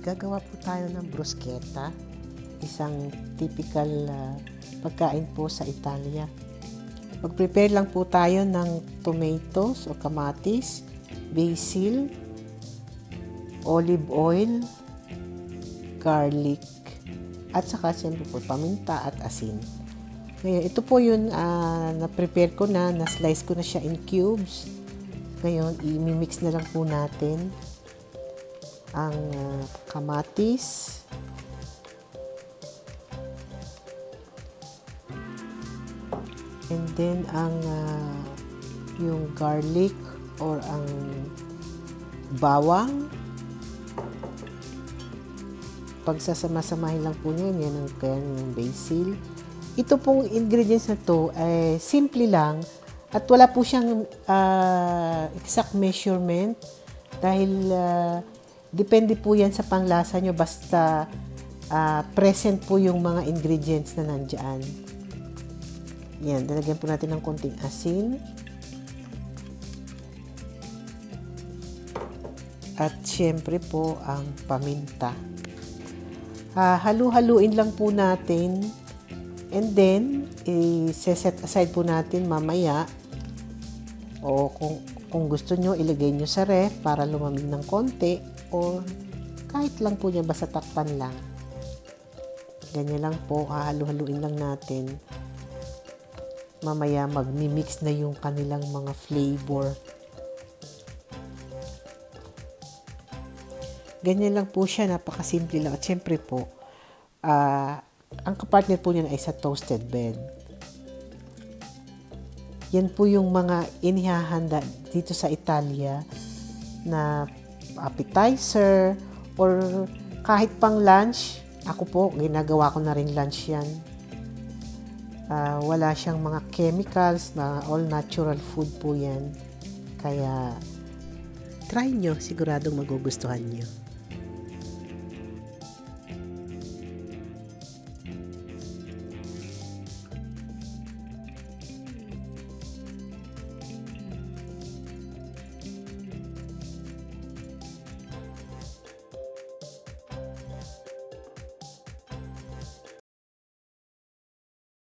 gagawa po tayo ng bruschetta. Isang typical ah, pagkain po sa Italia. Mag-prepare lang po tayo ng tomatoes o kamatis, basil, olive oil, garlic, at saka siyempre po paminta at asin. Ngayon, ito po yun ah, na-prepare ko na, na-slice ko na siya in cubes. Ngayon, i-mix na lang po natin ang ah, kamatis, and then ang ah, yung garlic or ang bawang. Pagsasama-samahin lang po niyo yan ang kaya yung basil. Ito pong ingredients na to ay simple lang at wala po siyang ah, exact measurement dahil ah, depende po yan sa panglasa nyo basta ah, present po yung mga ingredients na nandyan. Yan, dalagyan po natin ng konting asin. At syempre po ang paminta. Ah, halu-haluin lang po natin. And then i-set aside po natin mamaya. O kung, kung gusto nyo ilagay nyo sa ref para lumamig ng konti o kahit lang po niya basta takpan lang ganyan lang po hahalu-haluin lang natin mamaya magmi-mix na yung kanilang mga flavor Ganyan lang po siya, napakasimple lang. At syempre po, ah, ang kapartner po niya ay sa toasted bread. Yan po yung mga inihahanda dito sa Italia na appetizer or kahit pang lunch. Ako po, ginagawa ko na rin lunch yan. Ah, wala siyang mga chemicals, na all natural food po yan. Kaya, try nyo, siguradong magugustuhan nyo.